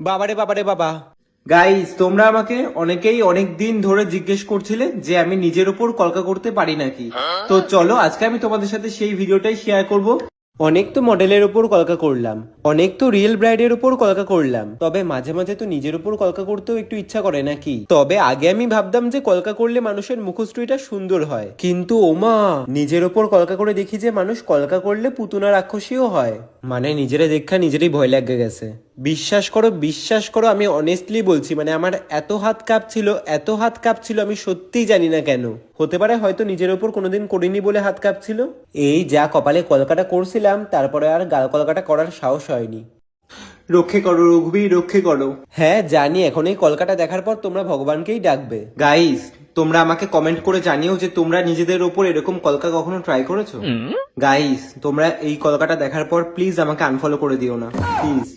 বাবারে বাবারে, বাবা। গাইস তোমরা আমাকে অনেকেই অনেক দিন ধরে জিজ্ঞেস করছিলে যে আমি নিজের উপর কলকা করতে পারি নাকি। তো চলো, আজকে আমি তোমাদের সাথে সেই ভিডিওটাই শেয়ার করব। অনেক তো মডেলের উপর কলকা করলাম। অনেক তো রিয়েল ব্রাইডের উপর কলকা করলাম। তবে মাঝে মাঝে তো নিজের উপর কলকা করতেও একটু ইচ্ছা করে নাকি? তবে আগে আমি ভাবতাম যে কলকা করলে মানুষের মুখশ্রীটা সুন্দর হয়। কিন্তু ওমা, নিজের ওপর কলকা করে দেখি যে মানুষ কলকা করলে পুতুনা রাক্ষসীও হয়। মানে নিজেরা দেখা নিজেরই ভয় লাগে গেছে। বিশ্বাস করো বিশ্বাস করো আমি অনেস্টলি বলছি মানে আমার এত হাত কাঁপছিল এত হাত কাঁপছিল আমি সত্যিই জানি না কেন। হতে পারে হয়তো নিজের ওপর কোনোদিন করিনি বলে হাত কাঁপছিল এই যা কপালে কলকাটা করছিলাম তারপরে আর গাল কলকাটা করার সাহস হয়নি। রক্ষে করো রঘুবীর রক্ষে করো। হ্যাঁ জানি এখন এই কলকাতা দেখার পর তোমরা ভগবানকেই ডাকবে। গাইস তোমরা আমাকে কমেন্ট করে জানিও যে তোমরা নিজেদের ওপর এরকম কলকা কখনো ট্রাই করেছ? গাইস তোমরা এই কলকাটা দেখার পর প্লিজ আমাকে আনফলো করে দিও না। প্লিজ